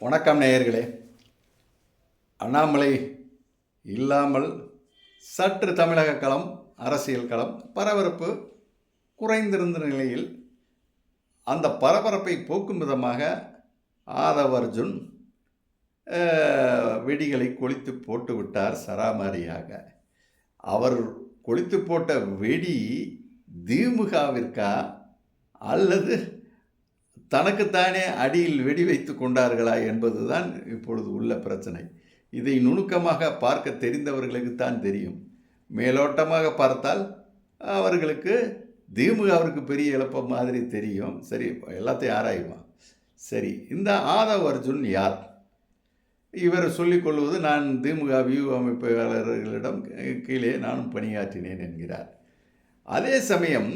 வணக்கம் நேயர்களே. அண்ணாமலை இல்லாமல் சற்று தமிழக களம் அரசியல் களம் பரபரப்பு குறைந்திருந்த நிலையில் அந்த பரபரப்பை போக்கும் விதமாக ஆதவர்ஜுன் வெடிகளை கொளித்து போட்டு விட்டார் சராமாரியாக. அவர் கொளித்து போட்ட வெடி திமுகவிற்கா அல்லது தனக்குத்தானே அடியில் வெடி வைத்து கொண்டார்களா என்பதுதான் இப்பொழுது உள்ள பிரச்சனை. இதை நுணுக்கமாக பார்க்க தெரிந்தவர்களுக்குத்தான் தெரியும். மேலோட்டமாக பார்த்தால் அவர்களுக்கு திமுக அவருக்கு பெரிய இழப்ப மாதிரி தெரியும். சரி எல்லாத்தையும் ஆராயுவான் சரி இந்த ஆதவ் அர்ஜுன் யார்? இவர் சொல்லிக்கொள்வது நான் திமுக வியூ அமைப்பாளர்களிடம் கீழே நானும் பணியாற்றினேன் என்கிறார். அதே சமயம்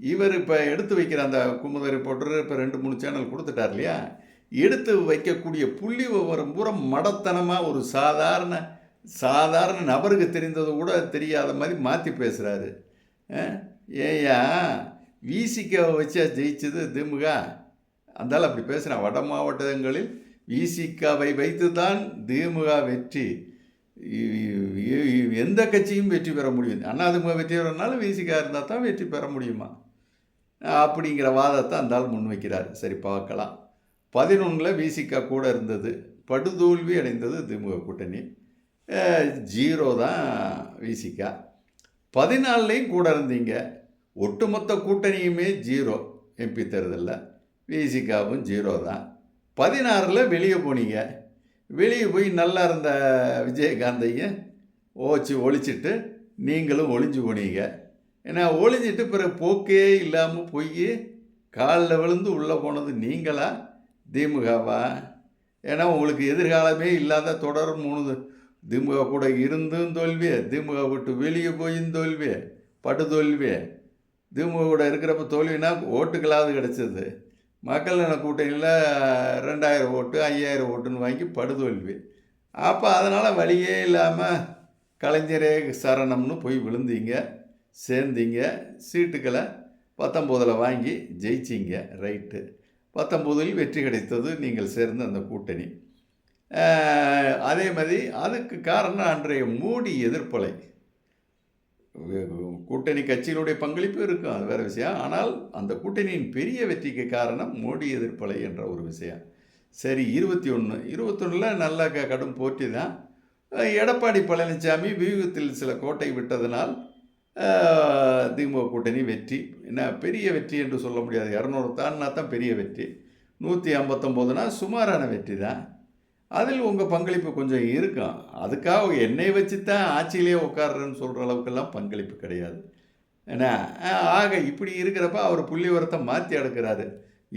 இவர் இப்போ எடுத்து வைக்கிற அந்த குமுத ரிப்போர்ட்டர் இப்போ ரெண்டு மூணு சேனல் கொடுத்துட்டார் இல்லையா? எடுத்து வைக்கக்கூடிய புள்ளி விவரம் பூரா மடத்தனமாக ஒரு சாதாரண சாதாரண நபருக்கு தெரிந்தது கூட தெரியாத மாதிரி மாற்றி பேசுகிறாரு ஏயா விசிகாவை வச்சா ஜெயிச்சது திமுக. அந்தாலும் அப்படி பேசுகிறான் வட மாவட்டங்களில் விசிகாவை வைத்து தான் திமுக வெற்றி. எந்த கட்சியும் வெற்றி பெற முடியும். அண்ணாதிமுக வெற்றி பெறனாலும் விசிகா இருந்தால் தான் வெற்றி பெற முடியுமா? அப்படிங்கிற வாதத்தை அந்த ஆள் முன்வைக்கிறார். சரி பார்க்கலாம். பதினொன்றில் விசிகா கூட இருந்தது. படுதோல்வி அடைந்தது திமுக கூட்டணி. ஜீரோ தான் விசிகா பதினாலுலேயும் கூட இருந்தீங்க. ஒட்டுமொத்த கூட்டணியுமே ஜீரோ. எம்பி தேர்தலில் விசிகாவும் ஜீரோ தான். பதினாறில் வெளியே போனீங்க. வெளியே போய் நல்லா இருந்த விஜயகாந்தையும் ஓச்சு ஒழிச்சிட்டு நீங்களும் ஒளிஞ்சு போனீங்க. ஏன்னா ஒழிஞ்சிட்டு பிறகு போக்கே இல்லாமல் போய் காலில் விழுந்து உள்ளே போனது நீங்களா? திமுகவா? ஏன்னா உங்களுக்கு எதிர்காலமே இல்லாத தொடர் மூணு திமுக கூட இருந்தும் தோல்வி திமுக விட்டு வெளியே போயும் தோல்வி தோல்வியே. திமுக கூட இருக்கிறப்ப தோல்வினா ஓட்டுக்களாவது கிடச்சிது. மக்கள் நல கூட்டணியில் ரெண்டாயிரம் ஓட்டு ஐயாயிரம் ஓட்டுன்னு வாங்கி படுதோல்வி அப்போ அதனால் வழியே இல்லாமல் கலைஞரே சரணம்னு போய் விழுந்தீங்க. சேர்ந்தீங்க. சீட்டுக்களை பத்தொம்போதில் வாங்கி ஜெயிச்சிங்க. ரைட்டு. பத்தொம்போதில் வெற்றி கிடைத்தது நீங்கள் சேர்ந்த அந்த கூட்டணி. அதே மாதிரி அதுக்கு காரணம் அன்றைய மோடி எதிர்ப்பலை. கூட்டணி கட்சிகளுடைய பங்களிப்பு இருக்கும் அது வேறு விஷயம். ஆனால் அந்த கூட்டணியின் பெரிய வெற்றிக்கு காரணம் மோடி எதிர்ப்பலை என்ற ஒரு விஷயம். சரி இருபத்தி ஒன்று இருபத்தொன்னில் நல்ல க கடும் போட்டி தான். எடப்பாடி பழனிசாமி வியூகத்தில் சில கோட்டை விட்டதனால் திமுக கூட்டணி வெற்றி. என்ன பெரிய வெற்றி என்று சொல்ல முடியாது. இரநூறு தான்னா தான் பெரிய வெற்றி. நூற்றி ஐம்பத்தொம்போதுனா சுமாரான வெற்றி தான். அதில் உங்கள் பங்களிப்பு கொஞ்சம் இருக்கும். அதுக்காக என்னை வச்சு தான் ஆட்சியிலே உட்கார்றேன்னு சொல்கிற அளவுக்கெல்லாம் பங்களிப்பு கிடையாது. ஏன்னா ஆக இப்படி இருக்கிறப்ப அவர் புள்ளிவரத்தை மாற்றி எடுக்கிறாரு.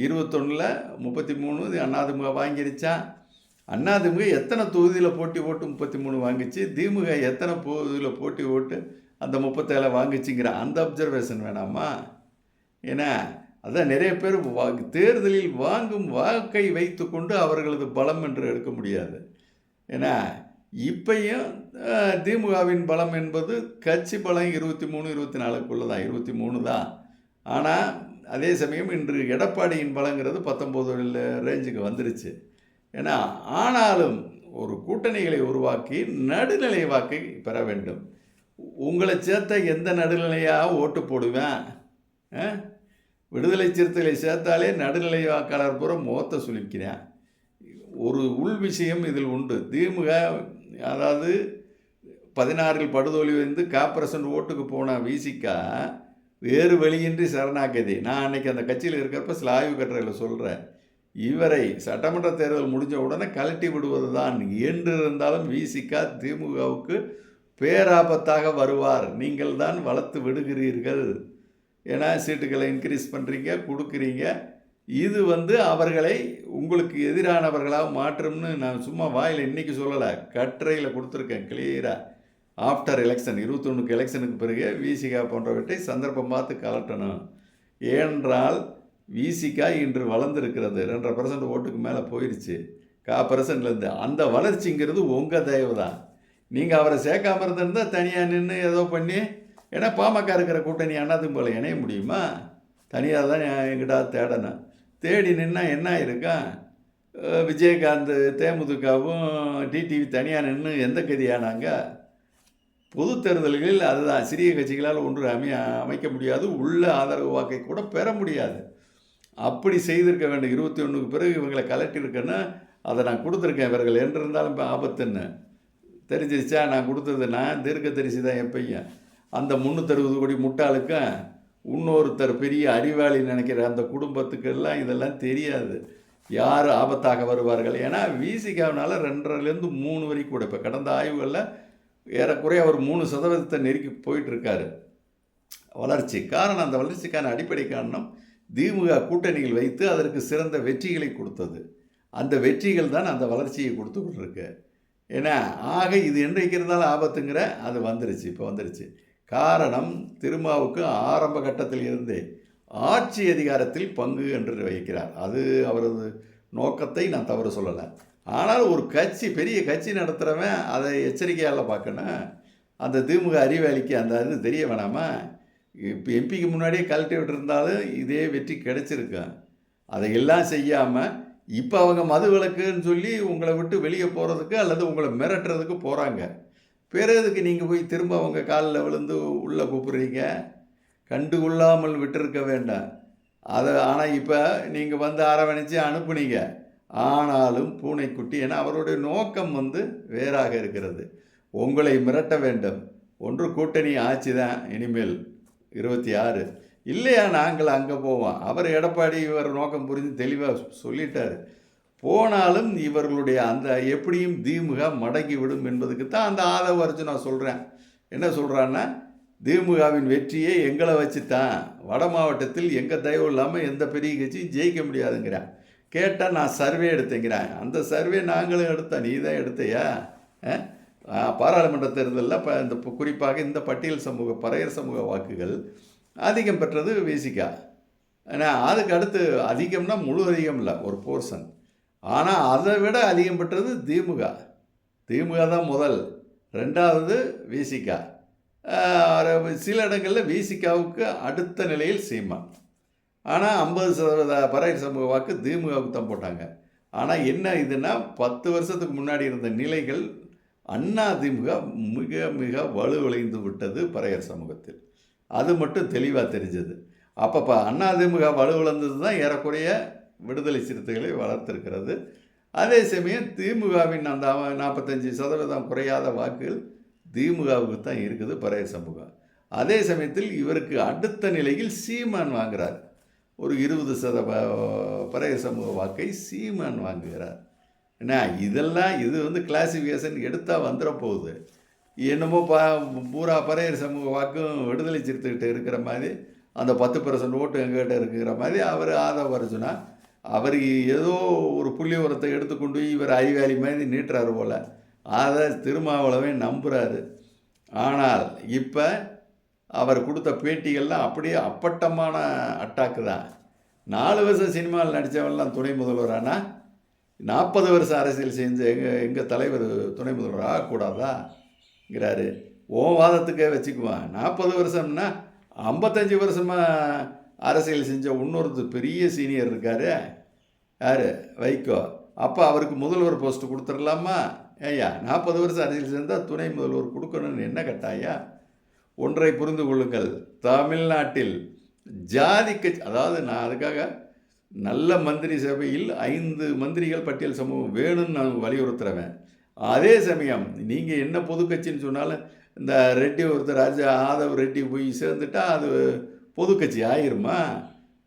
இருபத்தொன்னில் முப்பத்தி மூணு அண்ணாதிமுக வாங்கிருச்சான் அண்ணாதிமுக எத்தனை தொகுதியில் போட்டி போட்டு முப்பத்தி மூணு வாங்கிச்சு? திமுக எத்தனை தொகுதியில் போட்டி போட்டு அந்த முப்பத்தேழை வாங்குச்சிங்கிற அந்த அப்சர்வேஷன் வேணாமா? ஏன்னா அதான் நிறைய பேர் வா தேர்தலில் வாங்கும் வாக்கை வைத்துக்கொண்டு அவர்களது பலம் என்று எடுக்க முடியாது. ஏன்னா இப்பையும் திமுகவின் பலம் என்பது கட்சி பலம் இருபத்தி மூணு இருபத்தி நாலுக்குள்ளே தான் இருபத்தி மூணு தான். ஆனால் அதே சமயம் இன்று எடப்பாடியின் பலங்கிறது பத்தொம்போது ரேஞ்சுக்கு வந்துருச்சு. ஏன்னா ஆனாலும் ஒரு கூட்டணிகளை உருவாக்கி நடுநிலை வாக்கை பெற வேண்டும். உங்களை சேர்த்தா எந்த நடுநிலையாக ஓட்டு போடுவேன்? விடுதலை சிறுத்தைகளை சேர்த்தாலே நடுநிலை வாக்காளர் பூரா முகத்தை சுழிக்கிறேன் ஒரு உள் விஷயம் இதில் உண்டு. திமுக அதாவது பதினாறில் படுதோல்வி வந்து காப்பரசன் ஓட்டுக்கு போன விசிக்கா வேறு வழியின்றி சரணாகதி. நான் அன்னைக்கு அந்த கட்சியில் இருக்கிறப்ப சில ஆய்வு கட்டுரையில் சொல்கிறேன் இவரை சட்டமன்ற தேர்தல் முடிஞ்ச உடனே கழட்டி விடுவது தான் என்று இருந்தாலும் விசிகா திமுகவுக்கு பேராபத்தாக வருவார். நீங்கள் தான் வளர்த்து விடுகிறீர்கள். ஏன்னா சீட்டுகளை இன்க்ரீஸ் பண்ணுறீங்க கொடுக்குறீங்க. இது வந்து அவர்களை உங்களுக்கு எதிரானவர்களாக மாற்றும்னு நான் சும்மா வாயில் இன்னைக்கு சொல்லலை. கட்டுரையில் கொடுத்துருக்கேன் கிளியராக ஆஃப்டர் எலெக்ஷன் இருபத்தொன்றுக்கு எலெக்ஷனுக்கு பிறகு விசிகா போன்றவற்றை சந்தர்ப்பம் பார்த்து கலட்டணும். ஏனென்றால் விசிகா இன்று வளர்ந்துருக்கிறது. ரெண்டரை பர்சன்ட் ஓட்டுக்கு மேலே போயிடுச்சு கா பர்சன்ட்லேருந்து அந்த வளர்ச்சிங்கிறது உங்கள் தயவு தான் நீங்கள் அவரை சேர்க்காம இருந்திருந்தால் தனியாக நின்று ஏதோ பண்ணி ஏன்னா பாமக இருக்கிற கூட்டணி அண்ணாதும் போல் இணைய முடியுமா? தனியாக தான் எங்கிட்ட தேடணும். தேடி நின்னா என்ன இருக்கா? விஜயகாந்த் தேமுதிகவும் டிடிவி தனியாக நின்று எந்த கதியானாங்க? பொது தேர்தல்களில் அதுதான். சிறிய கட்சிகளால் ஒன்று அமைய அமைக்க முடியாது. உள்ள ஆதரவு வாக்கை கூட பெற முடியாது. அப்படி செய்திருக்க வேண்டும். இருபத்தி ஒன்றுக்கு பிறகு இவங்களை கலட்டியிருக்கேன்னா அதை நான் கொடுத்துருக்கேன். இவர்கள் என்றிருந்தாலும் இப்போ ஆபத்துன்னு. தெரிஞ்சிருச்சா? நான் கொடுத்தது நான் தீர்க்க தரிசி தான் என் பையன். அந்த முந்நூற்றறுபது கோடி முட்டாளுக்கும் இன்னொருத்தர் பெரிய அறிவாளி நினைக்கிற அந்த குடும்பத்துக்கெல்லாம் இதெல்லாம் தெரியாது. யார் ஆபத்தாக வருவார்கள்? ஏன்னா விசிகாவினால ரெண்டரைலேருந்து மூணு வரைக்கும் கூட. இப்போ கடந்த ஆய்வுகளில் ஏறக்குறைய அவர் மூணு சதவீதத்தை நெருக்கி போயிட்டுருக்காரு. வளர்ச்சி. காரணம் அந்த வளர்ச்சிக்கான அடிப்படை காரணம் திமுக கூட்டணியில் வைத்து அதற்கு சிறந்த வெற்றிகளை கொடுத்தது. அந்த வெற்றிகள் தான் அந்த வளர்ச்சியை கொடுத்து கொண்டிருக்கு. ஏன்னா ஆக இது என்றைக்கு இருந்தாலும் ஆபத்துங்கிற அது வந்துருச்சு இப்போ வந்துருச்சு. காரணம் திருமாவுக்கு ஆரம்ப கட்டத்தில் இருந்தே ஆட்சி அதிகாரத்தில் பங்கு என்று வைக்கிறார். அது அவரது நோக்கத்தை நான் தவறு சொல்லலை. ஆனால் ஒரு கட்சி பெரிய கட்சி நடத்துகிறவன் அதை எச்சரிக்கையால் பார்க்கணும் அந்த திமுக அறிவாளிக்கு அந்த இது தெரிய வேணாமா? இப்போ எம்பிக்கு முன்னாடியே கழட்டி விட்டுருந்தாலும் இதே வெற்றி கிடைச்சிருக்கேன் அதையெல்லாம் செய்யாமல் இப்போ அவங்க மது விலக்குன்னு சொல்லி உங்களை விட்டு வெளியே போகிறதுக்கு அல்லது உங்களை மிரட்டுறதுக்கு போகிறாங்க பிறகுக்கு நீங்கள் போய் திரும்ப அவங்க காலில் விழுந்து உள்ளே கூப்பிட்றீங்க? கண்டு கொள்ளாமல் விட்டுருக்க வேண்டாம். அதை ஆனால் இப்போ நீங்கள் வந்து அரவணைச்சு அனுப்புனீங்க. ஆனாலும் பூனைக்குட்டி ஏன்னா அவருடைய நோக்கம் வந்து வேறாக இருக்கிறது. உங்களை மிரட்ட வேண்டும். ஒன்று கூட்டணி ஆட்சி தான் இனிமேல். இருபத்தி ஆறு. இல்லையா நாங்கள் அங்கே போவோம். அவர் எடப்பாடி இவர் நோக்கம் புரிஞ்சு தெளிவாக சொல்லிட்டார். போனாலும் இவர்களுடைய அந்த எப்படியும் திமுக மடங்கி விடும் என்பதுக்கு தான் அந்த ஆதரவு வரைச்சு நான் சொல்கிறேன் என்ன சொல்கிறான்னா திமுகவின் வெற்றியே எங்களை வச்சு தான் வட மாவட்டத்தில் எங்கள் தயவு இல்லாமல் எந்த பெரிய கட்சியும் ஜெயிக்க முடியாதுங்கிறேன். கேட்டால் நான் சர்வே எடுத்தேங்கிறேன். அந்த சர்வே நாங்களும் எடுத்தோம். நீ தான் எடுத்தையா? ஆ, பாராளுமன்ற தேர்தலில் இப்போ இந்த குறிப்பாக இந்த பட்டியல் சமூக பறையர் சமூக வாக்குகள் அதிகம் பெற்றது விசிகா ஆனால் அதுக்கு அடுத்து அதிகம்னா முழு அதிகம் இல்லை ஒரு போர்ஷன் ஆனால் அதை விட அதிகம் பெற்றது திமுக. திமுக தான் முதல். ரெண்டாவது விசிகா சில இடங்களில் விசிகாவுக்கு அடுத்த நிலையில் சீமா ஆனால் ஐம்பது சதவீத பறையர் சமூக வாக்கு திமுகவுக்கு தான் போட்டாங்க. ஆனால் என்ன இதுன்னா பத்து வருஷத்துக்கு முன்னாடி இருந்த நிலைகள் அண்ணா திமுக மிக மிக வலுவிழைந்து விட்டது பறையர் சமூகத்தில். அது மட்டும் தெளிவாக தெரிஞ்சது. அப்பப்போ அண்ணா திமுக வலுவிழந்தது தான் ஏறக்குறைய விடுதலை சிறுத்தைகளை வளர்த்திருக்கிறது. அதே சமயம் திமுகவின் அந்த நாற்பத்தஞ்சு சதவீதம் குறையாத வாக்குகள் திமுகவுக்கு தான் இருக்குது பழைய சமூகம். அதே சமயத்தில் இவருக்கு அடுத்த நிலையில் சீமான் வாங்குகிறார் ஒரு இருபது சத பழைய சமூக வாக்கை சீமான் வாங்குகிறார். என்ன இதெல்லாம் இது வந்து கிளாசிஃபிகேஷன் எடுத்தால் வந்துட போகுது. என்னமோ பா பூரா பறையர் சமூக வாக்கும் விடுதலை சிறுத்தைகிட்ட இருக்கிற மாதிரி அந்த பத்து பர்சன்ட் ஓட்டு எங்ககிட்ட இருக்கிற மாதிரி அவர் ஆதரவு அர்ஜுனா அவர் ஏதோ ஒரு புள்ளி உரத்தை எடுத்துக்கொண்டு போய் இவர் ஐவேலி மாதிரி நீட்டுறாரு போல். அதை திருமாவளவே நம்புகிறாரு ஆனால் இப்போ அவர் கொடுத்த பேட்டிகள்லாம் அப்படியே அப்பட்டமான அட்டாக்கு தான். நாலு வருஷம் சினிமாவில் நடித்தவன்லாம் துணை முதல்வரானா? நாற்பது வருஷம் அரசியல் செஞ்ச எங்கள் எங்கள் தலைவர் துணை முதல்வர்? ஆகக்கூடாதாங்கிறாரு ஓ வாதத்துக்கே வச்சுக்குவான். நாற்பது வருஷம்னா ஐம்பத்தஞ்சு வருஷமாக அரசியல் செஞ்ச இன்னொருத்தர் பெரிய சீனியர் இருக்கார். யார்? வைகோ. அப்போ அவருக்கு முதல்வர் போஸ்ட் கொடுத்துடலாமா? ஏய்யா நாற்பது வருஷம் அரசியல் செஞ்சால் துணை முதல்வர் கொடுக்கணும்னு என்ன கட்டாயா ஒன்றை புரிந்து கொள்ளுங்கள். தமிழ்நாட்டில் ஜாதி கட்சி அதாவது நான் அதுக்காக நல்ல மந்திரி சபையில் ஐந்து மந்திரிகள் பட்டியல் சமூகம் வேணும்னு நான் வலியுறுத்துறவன். அதே சமயம் நீங்கள் என்ன பொது கட்சின்னு சொன்னாலும் இந்த ரெட்டி ஒருத்தர் ராஜா ஆதவ் ரெட்டி போய் சேர்ந்துட்டா அது பொது கட்சி ஆயிருமா?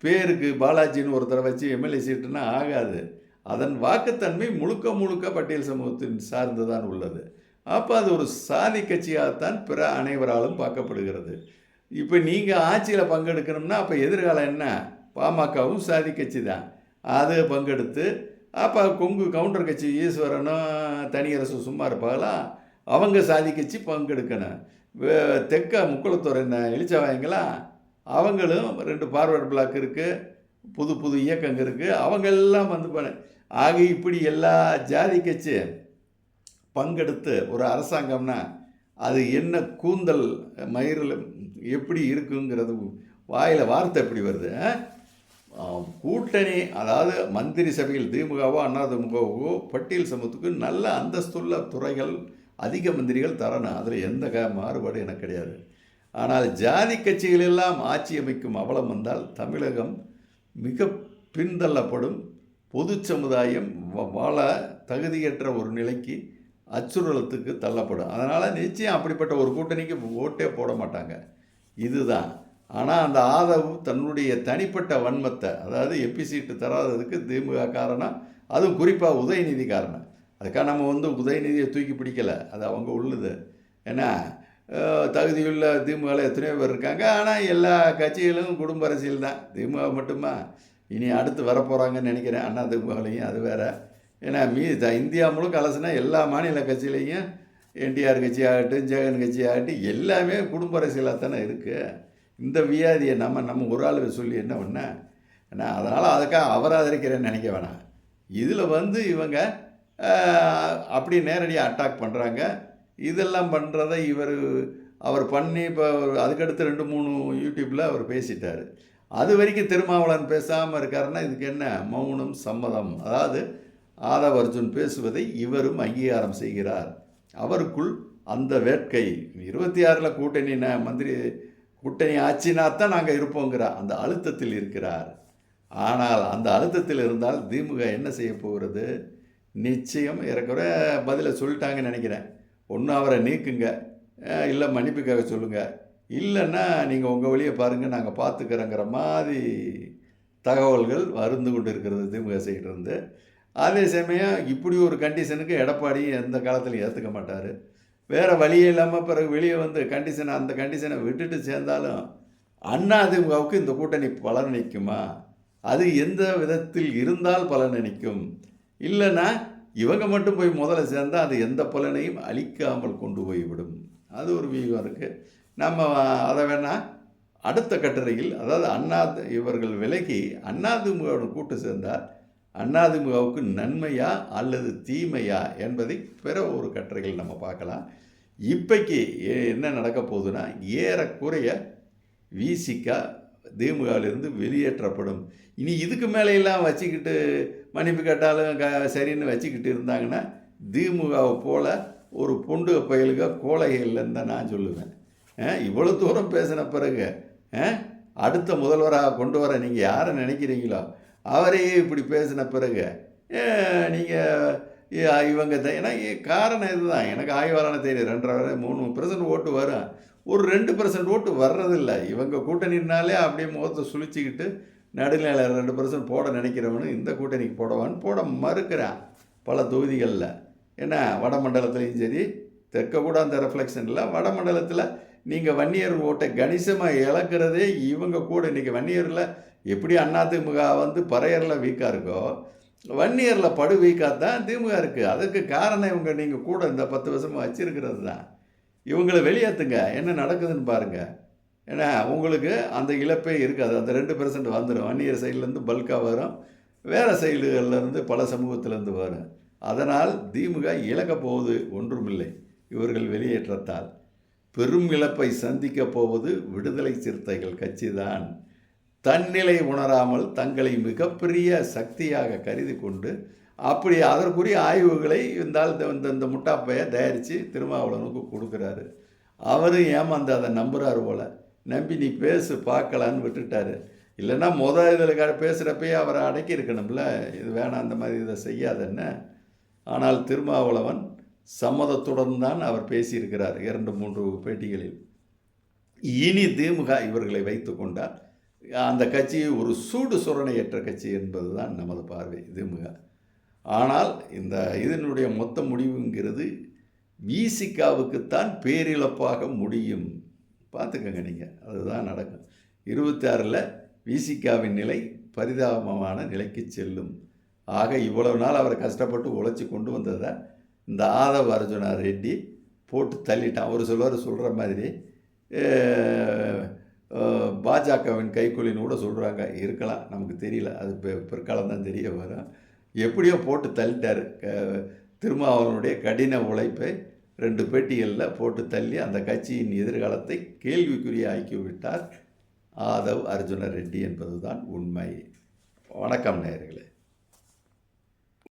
பேருக்கு பாலாஜின்னு ஒருத்தரை வச்சு எம்எல்ஏ சீட்டுன்னா ஆகாது. அதன் வாக்குத்தன்மை முழுக்க முழுக்க பட்டியல் சமூகத்தின் சார்ந்து தான் உள்ளது. அப்போ அது ஒரு சாதி கட்சியாகத்தான் பிற அனைவராலும் பார்க்கப்படுகிறது. இப்போ நீங்கள் ஆட்சியில் பங்கெடுக்கணும்னா அப்போ எதிர்காலம் என்ன? பாமகவும் சாதி கட்சி தான் அது பங்கெடுத்து அப்போ கொங்கு கவுண்டர் கட்சி ஈஸ்வரனும் தனியரசு சும்மா இருப்பாங்களா? அவங்க சாதி கட்சி பங்கெடுக்கணும். தெற்க முக்குளத்தூர் என்ன எழுச்சவாயங்களா? அவங்களும் ரெண்டு ஃபார்வர்ட் பிளாக் இருக்குது புது புது இயக்கங்க இருக்குது அவங்க எல்லாம் வந்து பண்ண ஆக இப்படி எல்லா ஜாதி கட்சி பங்கெடுத்து ஒரு அரசாங்கம்னா அது என்ன கூந்தல் மயிரில் எப்படி இருக்குங்கிறது வாயில் வார்த்தை எப்படி வருது ஆ? கூட்டணி அதாவது மந்திரி சபையில் திமுகவோ அதிமுகவோ பட்டியல் சமூகத்துக்கு நல்ல அந்தஸ்துள்ள துறைகள் அதிக மந்திரிகள் தரணும். அதில் எந்த க மாறுபாடு எனக்கு கிடையாது. ஆனால் ஜாதி கட்சிகள் எல்லாம் ஆட்சி அமைக்கும் அவலம் வந்தால் தமிழகம் மிக பின்தள்ளப்படும். பொது சமுதாயம் வ- வாழ தகுதியற்ற ஒரு நிலைக்கு அச்சுறுத்தலுக்கு தள்ளப்படும். அதனால் நிச்சயம் அப்படிப்பட்ட ஒரு கூட்டணிக்கு ஓட்டே போட மாட்டாங்க. இதுதான். ஆனால் அந்த ஆதரவு தன்னுடைய தனிப்பட்ட வன்மத்தை அதாவது எம்பி சீட்டு தராததுக்கு திமுக காரணம் அதுவும் குறிப்பாக உதயநிதி காரணம். அதுக்காக நம்ம வந்து உதயநிதியை தூக்கி பிடிக்கலை. அது அவங்க உள்ளது. ஏன்னா தகுதியுள்ள திமுகவில் எத்தனையோ பேர் இருக்காங்க. ஆனால் எல்லா கட்சிகளும் குடும்ப அரசியல் தான். திமுக மட்டுமா? இனி அடுத்து வரப்போகிறாங்கன்னு நினைக்கிறேன். அண்ணா திமுகலையும் அது வேறு. ஏன்னா மீ த- இந்தியா முழுக்க அலசுனா எல்லா மாநில கட்சியிலையும் என்டிஆர் கட்சி ஆகட்டும் ஜெகன் கட்சி ஆகட்டும் எல்லாமே குடும்ப அரசியலாக தானே இருக்குது இந்த வியாதியை நம்ம நம்ம ஒரு ஆள் சொல்லி என்ன பண்ண நான் அதனால் அதுக்காக அவர் ஆதரிக்கிறேன்னு நினைக்க வேணாம். இதில் வந்து இவங்க அப்படி நேரடியாக அட்டாக் பண்ணுறாங்க இதெல்லாம் பண்ணுறதை இவர் அவர் பண்ணி இப்போ அதுக்கடுத்து ரெண்டு மூணு யூடியூப்பில் அவர் பேசிட்டார். அது வரைக்கும் திருமாவளவன் பேசாமல் இருக்காருன்னா இதுக்கு என்ன? மௌனம் சம்மதம். அதாவது ஆதவ அர்ஜுன் பேசுவதை இவரும் அங்கீகாரம் செய்கிறார். அவருக்குள் அந்த வேட்கை. இருபத்தி ஆறில் கூட்டணி மந்திரி கூட்டணி ஆட்சினா தான் நாங்கள் இருப்போங்கிறார் அந்த அழுத்தத்தில் இருக்கிறார். ஆனால் அந்த அழுத்தத்தில் இருந்தால் திமுக என்ன செய்ய போகிறது? நிச்சயம் ஏறக்குறை பதிலை சொல்லிட்டாங்கன்னு நினைக்கிறேன். ஒன்று அவரை நீக்குங்க. இல்லை மன்னிப்புக்காக சொல்லுங்கள் இல்லைன்னா நீங்கள் உங்கள் வழியை பாருங்கள் நாங்கள் பார்த்துக்கிறோங்கிற மாதிரி தகவல்கள் வருந்து கொண்டு இருக்கிறது திமுக சைடு அதே சமயம் இப்படி ஒரு கண்டிஷனுக்கு எடப்பாடி எந்த காலத்திலையும் ஏற்றுக்க மாட்டார். வேறு வழியே இல்லாமல் பிறகு வெளியே வந்து கண்டிஷனை அந்த கண்டிஷனை விட்டுட்டு சேர்ந்தாலும் அண்ணா அதிமுகவுக்கு இந்த கூட்டணி பலன் நிற்குமா? அது எந்த விதத்தில் இருந்தால் பலன் நிற்கும்? இல்லைன்னா இவங்க மட்டும் போய் முதல்ல சேர்ந்தால் அது எந்த பலனையும் அழிக்காமல் கொண்டு போய்விடும். அது ஒரு வியூகம் இருக்குது நம்ம அதை வேணால் அடுத்த கட்டுரையில் அதாவது அண்ணா இவர்கள் விலகி அதிமுகவுடன் கூட்டு சேர்ந்தால் அண்ணாதிமுகவுக்கு நன்மையா அல்லது தீமையா என்பதை பிற ஒரு கட்டுரைகள் நம்ம பார்க்கலாம். இப்பைக்கு என்ன நடக்க போகுதுன்னா ஏறக்குறைய விசிகா திமுகவிலிருந்து வெளியேற்றப்படும். இனி இதுக்கு மேலையெல்லாம் வச்சுக்கிட்டு மன்னிப்பு கேட்டாலும் க சரின்னு வச்சுக்கிட்டு இருந்தாங்கன்னா திமுகவை போல் ஒரு பொண்டு பயலுக கோழைகள் தான் நான் சொல்லுவேன். இவ்வளோ தூரம் பேசின பிறகு அடுத்த முதல்வராக கொண்டு வர நீங்கள் யாரை நினைக்கிறீங்களோ அவரையே இப்படி பேசின பிறகு நீங்கள் இவங்க த- ஏன்னா காரணம் இதுதான். எனக்கு ஆய்வாளான தெரியும். ரெண்டரை மூணு பர்சன்ட் ஓட்டு வரும். ஒரு ரெண்டு பர்சன்ட் ஓட்டு வர்றதில்ல. இவங்க கூட்டணினாலே அப்படியே முகத்தை சுழிச்சிக்கிட்டு நடுநிலையில் ரெண்டு பர்சன்ட் போட நினைக்கிறவனு இந்த கூட்டணிக்கு போடவான்னு போட மறுக்கிறான் பல தொகுதிகளில். ஏன்னா வடமண்டலத்துலேயும் சரி தெற்க கூட அந்த ரெஃப்ளெக்ஷனில் வடமண்டலத்தில் நீங்கள் வன்னியர் ஓட்டை கணிசமாக இழக்கிறதே இவங்க கூட. இன்றைக்கி வன்னியரில் எப்படி அதிமுக வந்து பறையரில் வீக்காக இருக்கோ வன்னியரில் படு வீக்காக தான் திமுக இருக்குது அதுக்கு காரணம் இவங்க நீங்கள் கூட இந்த பத்து வருஷமாக வச்சிருக்கிறது தான். இவங்களை வெளியேற்றுங்க என்ன நடக்குதுன்னு பாருங்கள் ஏன்னா உங்களுக்கு அந்த இழப்பே இருக்காது. அந்த ரெண்டு பெர்சன்ட் வந்துடும் வன்னியர் சைட்லேருந்து பல்காக வரும். வேறு சைடுகள்லேருந்து பல சமூகத்திலேருந்து வரும். அதனால் திமுக இழக்க போவது ஒன்றுமில்லை. இவர்கள் வெளியேற்றத்தால். பெரும் இழப்பை சந்திக்கப் போவது விடுதலை சிறுத்தைகள் கட்சிதான். தன்னிலை உணராமல் தங்களை மிகப்பெரிய சக்தியாக கருதி கொண்டு அப்படி அதற்குரிய ஆய்வுகளை இந்த இந்த- இந்த இந்த முட்டாப்பையை தயாரித்து திருமாவளவனுக்கு கொடுக்குறாரு. அவரும் ஏமாந்து அதை நம்புறாரு போல. நம்பி நீ பேசு பார்க்கலான்னு விட்டுட்டாரு. இல்லைன்னா முத இதில் பேசுகிறப்பயே அவரை அடக்கி இருக்கணும்ல. இது வேணாம் அந்த மாதிரி இதை செய்யாதன்னு. ஆனால் திருமாவளவன் சம்மதத்துடன் தான் அவர் பேசியிருக்கிறார் இரண்டு மூன்று பேட்டிகளில். இனி திமுக இவர்களை வைத்து கொண்டால் அந்த கட்சி ஒரு சூடு சுரணையற்ற கட்சி என்பது தான் நமது பார்வை திமுக. ஆனால் இந்த இதனுடைய மொத்த முடிவுங்கிறது விசிகாவுக்குத்தான் பேரிழப்பாக முடியும். பார்த்துக்கங்க நீங்கள் அதுதான் நடக்கும். இருபத்தி ஆறில் விசிகாவின் நிலை பரிதாபமான நிலைக்கு செல்லும். ஆக இவ்வளவு நாள் அவர் கஷ்டப்பட்டு உழைச்சி கொண்டு வந்ததை இந்த ஆதவ அர்ஜுனா ரெட்டி போட்டு தள்ளிட்டான். அவர் சொல்வார் சொல்கிற மாதிரி பாஜகவின் கைக்கூலின்னு கூட சொல்கிறாங்க இருக்கலாம் நமக்கு தெரியல. அது பிற்காலம் பிற்காலம் தான் தெரிய வரும். எப்படியோ போட்டு தள்ளிட்டார். க- திருமாவளவனுடைய கடின உழைப்பை ரெண்டு பேட்டிகளில் போட்டு தள்ளி அந்த கட்சியின் எதிர்காலத்தை கேள்விக்குரிய விட்டார் ஆதவ் அர்ஜுன ரெட்டி என்பதுதான் உண்மை. வணக்கம் நேயர்களே.